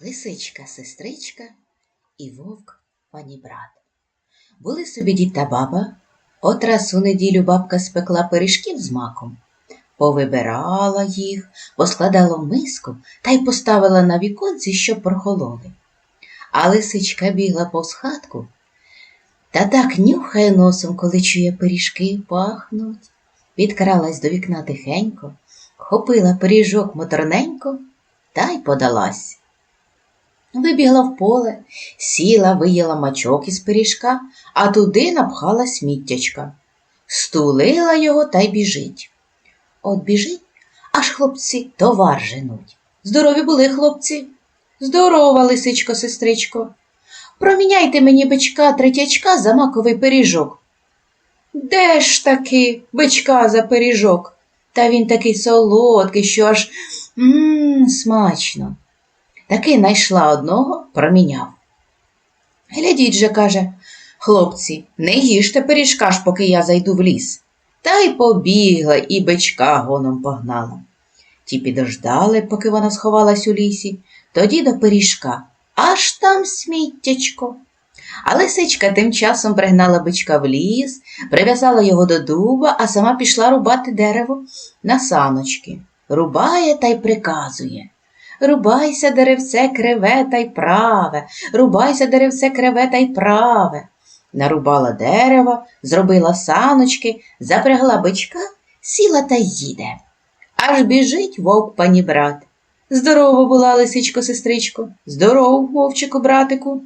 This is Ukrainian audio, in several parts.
лисичка сестричка і вовк панібрат. Були собі дід та баба. От раз у неділю бабка спекла пиріжків з маком, повибирала їх, поскладала в миску та й поставила на віконці, щоб прохололи. А лисичка бігла повз хатку та так нюхає носом, коли чує пиріжки пахнуть. Підкралась до вікна тихенько, хопила пиріжок моторненько та й подалась. Вибігла в поле, сіла, виїла мачок із пиріжка, а туди напхала сміттячка. Стулила його та й біжить. От біжить, аж хлопці товар женуть. Здорові були хлопці. Здорова, лисичко, сестричко. Проміняйте мені бичка третячка за маковий пиріжок. Де ж таки бичка за пиріжок? Та він такий солодкий, що аж м смачно. Таки найшла одного, проміняв. Глядіть же, каже, хлопці, не їжте пиріжка ж, поки я зайду в ліс. Та й побігла і бичка гоном погнала. Ті підождали, поки вона сховалась у лісі, тоді до пиріжка, аж там сміттячко. А лисичка тим часом пригнала бичка в ліс, прив'язала його до дуба, а сама пішла рубати дерево на саночки. Рубає та й приказує. Рубайся, деревце криве та й праве, рубайся, деревце криве та й праве. Нарубала дерево, зробила саночки, запрягла бичка, сіла та їде. Аж біжить вовк пані брат. Здорово була, лисичко, сестричко, здорово, вовчику, братику.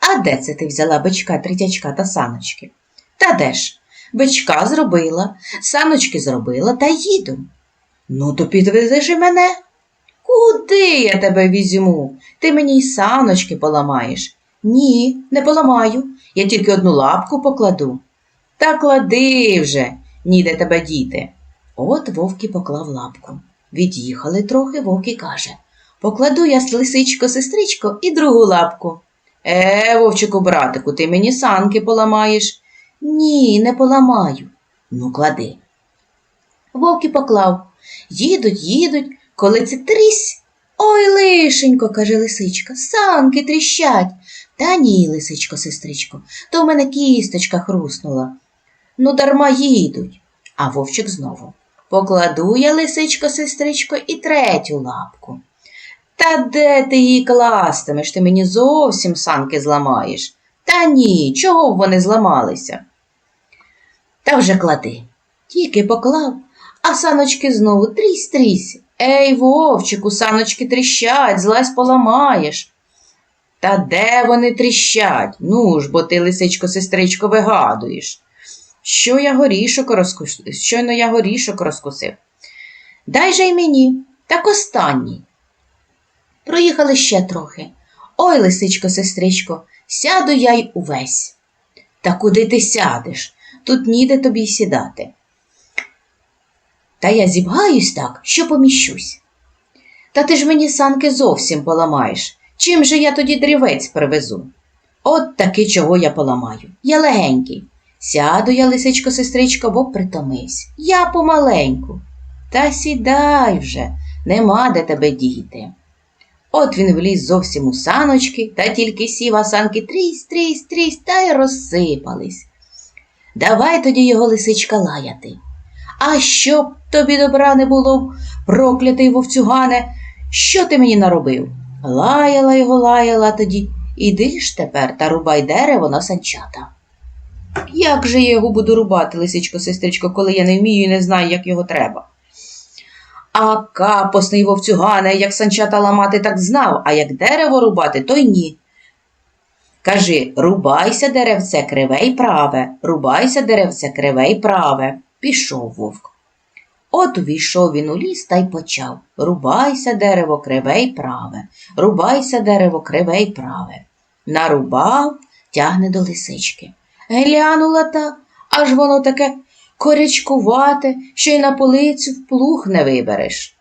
А де це ти взяла бичка, третячка та саночки? Та де ж? Бичка зробила, саночки зробила та їду. Ну, то підвезеш і мене. Куди я тебе візьму? Ти мені й саночки поламаєш. Ні, не поламаю. Я тільки одну лапку покладу. Та клади вже, ніде тебе діти. От вовки поклав лапку. Від'їхали трохи, вовки каже Покладу я лисичко, сестричко, і другу лапку. Е, вовчику, братику, ти мені санки поламаєш. Ні, не поламаю. Ну, клади. Вовки поклав. Їдуть, їдуть, коли це трісь. Ой, лишенько, каже лисичка, санки тріщать. Та ні, лисичко, сестричко, то в мене кісточка хруснула. Ну, дарма їдуть. А вовчик знову. Покладу я, лисичко, сестричко, і третю лапку. Та де ти її кластимеш? Ти мені зовсім санки зламаєш. Та ні, чого б вони зламалися? Та вже клади. Тільки поклав, а саночки знову трісь трісь. Ей, вовчику, саночки тріщать, злазь поламаєш. Та де вони тріщать? Ну ж, бо ти, лисичко, сестричко, вигадуєш. Що я горішок розкусив? Щойно я горішок розкусив. Дай же й мені, так останній. Проїхали ще трохи. Ой, лисичко, сестричко, сяду я й увесь. Та куди ти сядеш? Тут ніде тобі сідати. Та я зібгаюсь так, що поміщусь. Та ти ж мені санки зовсім поламаєш. Чим же я тоді дрівець привезу? От таки чого я поламаю. Я легенький. Сяду я, лисичко, сестричко, бо притомився. Я помаленьку. Та сідай вже, нема де тебе діти. От він вліз зовсім у саночки, та тільки сів, а санки трісь, трісь, трісь, та й розсипались. Давай тоді його лисичка лаяти. А щоб тобі добра не було, проклятий вовцюгане, що ти мені наробив? Лаяла його, лаяла тоді. Іди ж тепер та рубай дерево на санчата. Як же я його буду рубати, лисичко, сестричко, коли я не вмію і не знаю, як його треба? А капосний вовцюгане, як санчата ламати, так знав, а як дерево рубати, то й ні. Кажи рубайся, деревце, криве й праве, рубайся, деревце, криве й праве. Пішов вовк. От увійшов він у ліс та й почав Рубайся, дерево, криве й праве, рубайся, дерево, криве й праве. Нарубав, тягне до лисички. Глянула та, аж воно таке корячкувате, що й на полицю в плуг не вибереш.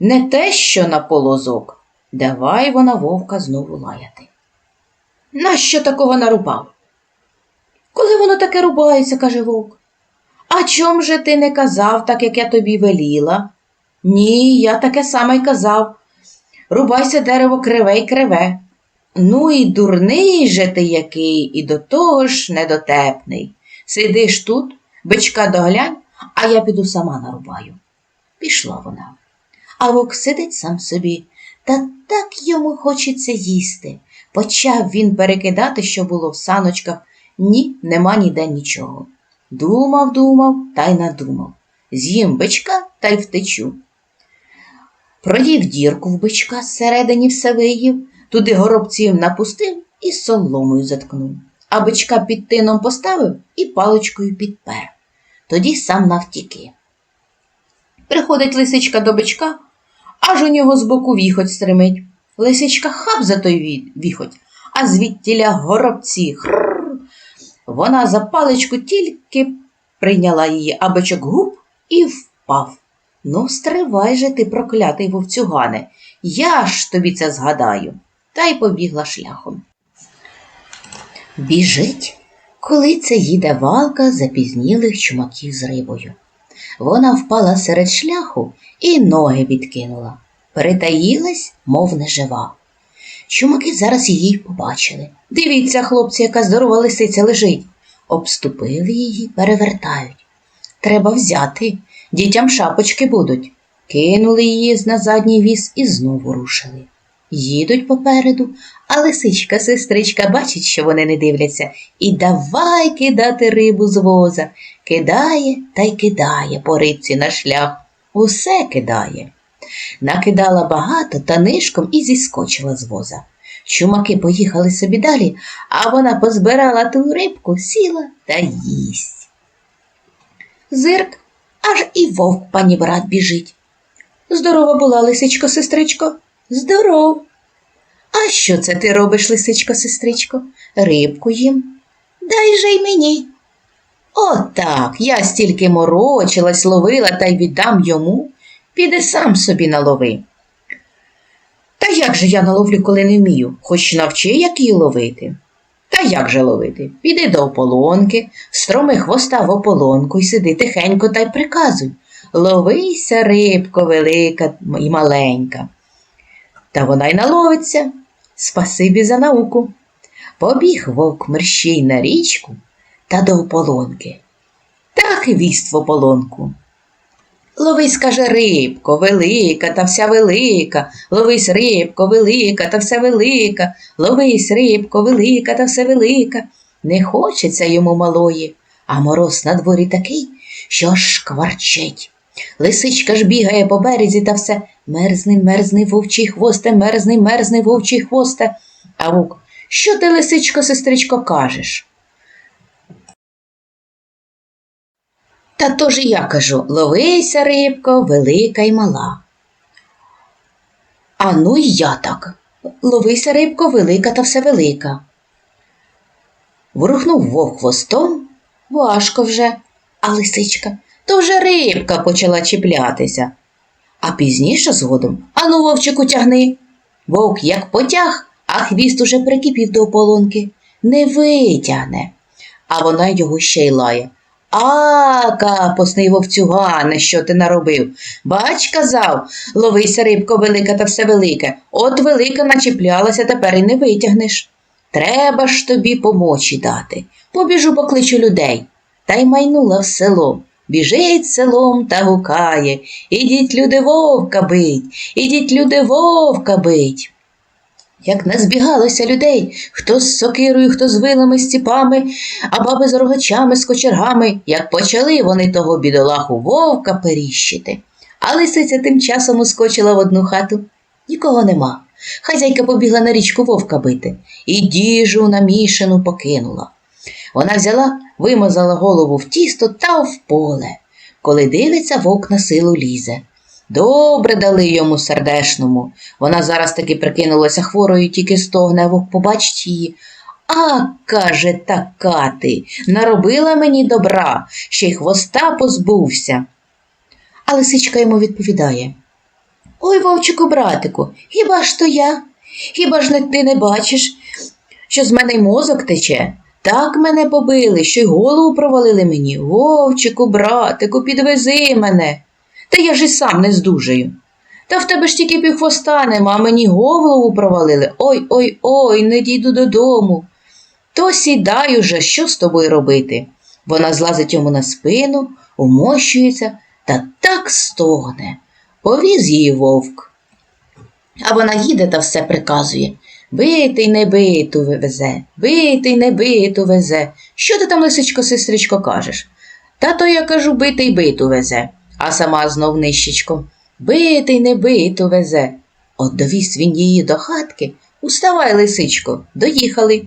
Не те, що на полозок. Давай вона вовка знову лаяти. Нащо такого нарубав? Коли воно таке рубається, каже вовк. А чом же ти не казав, так як я тобі веліла? Ні, я таке саме й казав. Рубайся дерево криве й криве. Ну і дурний же ти який, і до того ж недотепний. Сидиш тут, бичка доглянь, а я піду сама нарубаю. Пішла вона. А вовк сидить сам собі, та так йому хочеться їсти. Почав він перекидати, що було в саночках. Ні, нема ніде нічого. Думав, думав та й надумав. З'їм бичка та й втечу. Продів дірку в бичка зсередині все виїв, туди горобців напустив і соломою заткнув, а бичка під тином поставив і паличкою підпер. Тоді сам навтіки. Приходить лисичка до бичка, аж у нього збоку віхоть стримить. Лисичка хап за той віхоть, а звідтіля горобці. Хрррр. Вона за паличку тільки прийняла її, а бичок гуп і впав. Ну, стривай же ти, проклятий вовцюгане, я ж тобі це згадаю. Та й побігла шляхом. Біжить, коли це їде валка запізнілих чумаків з рибою. Вона впала серед шляху і ноги відкинула. Перетаїлась, мов нежива. Чумаки зараз її побачили. Дивіться, хлопці, яка здорова лисиця лежить. Обступили її, перевертають. Треба взяти, дітям шапочки будуть. Кинули її на задній віз і знову рушили. Їдуть попереду, а лисичка, сестричка бачить, що вони не дивляться, і давай кидати рибу з воза. Кидає та й кидає по рибці на шлях. Усе кидає. Накидала багато та нишком і зіскочила з воза. Чумаки поїхали собі далі, а вона позбирала ту рибку, сіла та їсть. Зирк, аж і вовк пані брат біжить. Здорова була, лисичко, сестричко. Здоров. А що це ти робиш, лисичко, сестричко? Рибку їм. Дай же й мені. Отак, я стільки морочилась, ловила та й віддам йому. Піди сам собі налови. Та як же я наловлю, коли не вмію, хоч навчи, як її ловити. Та як же ловити? Піди до ополонки, строми хвоста в ополонку й сиди тихенько та й приказуй. Ловися, рибко велика і маленька. Та вона й наловиться. Спасибі за науку. Побіг вовк мерщій на річку та до ополонки. Так і вість в ополонку. Ловись, каже, рибко, велика та вся велика, ловись, рибко, велика та вся велика, ловись, рибко, велика та вся велика. Не хочеться йому малої, а мороз на дворі такий, що аж шкварчить. Лисичка ж бігає по березі та все мерзний, мерзний вовчий хвосте, мерзний, мерзний вовчий хвосте. А вук, що ти, лисичко, сестричко, кажеш? Та то ж і я кажу ловися, рибко, велика й мала. А ну й я так. Ловися, рибко, велика та все велика. Ворухнув вовк хвостом, важко вже, а лисичка, то вже рибка почала чіплятися. А пізніше згодом, ану, вовчику, тягни. Вовк як потяг, а хвіст уже прикипів до ополонки. Не витягне. А вона його ще й лає. А, капосний вовцюгане, що ти наробив? Бач, казав, ловися, рибко, велика та все велике. От велика начіплялася, тепер і не витягнеш. Треба ж тобі помочі дати. Побіжу покличу людей. Та й майнула в село. Біжить селом та гукає. Ідіть, люди, вовка бить, ідіть, люди, вовка бить. Як назбігалося людей, хто з сокирою, хто з вилами, з ціпами, а баби з рогачами, з кочергами, як почали вони того бідолаху вовка періщити. А лисиця тим часом ускочила в одну хату. Нікого нема. Хазяйка побігла на річку вовка бити і діжу намішану покинула. Вона взяла, вимазала голову в тісто та в поле. Коли дивиться, вовк на силу лізе. Добре дали йому сердешному. Вона зараз таки прикинулася хворою, тільки стогне, а побачить її. А, каже, така ти, наробила мені добра, ще й хвоста позбувся. А лисичка йому відповідає. Ой, вовчику, братику, хіба ж то я? Хіба ж ти не бачиш, що з мене й мозок тече? Так мене побили, що й голову провалили мені. Вовчику, братику, підвези мене. Та я ж і сам не здужаю. Та в тебе ж тільки півхвоста нема, а мені голову провалили. Ой ой ой, не дійду додому. То сідай уже, що з тобою робити? Вона злазить йому на спину, умощується та так стогне. Повіз її вовк. А вона їде та все приказує. Битий не биту везе, битий не биту везе. Що ти там, лисичко, сестричко, кажеш? Та то я кажу, битий биту везе, а сама знов нищечко. Битий не биту везе. От довіз він її до хатки. Уставай, лисичко, доїхали.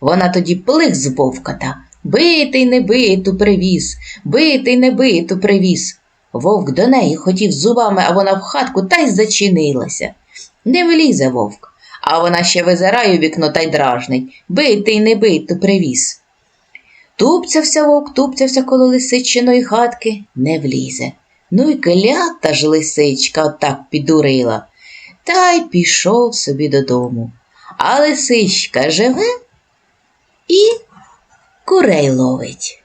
Вона тоді плих з вовка та битий не биту привіз, битий не биту привіз. Вовк до неї хотів зубами, а вона в хатку та й зачинилася. Не влізе вовк, а вона ще визирає у вікно та й дражнить. Битий не биту привіз. Тупцявся вовк, тупцявся коло лисичиної хатки, не влізе. Ну й клята ж лисичка отак підурила. Та й пішов собі додому. А лисичка живе і курей ловить.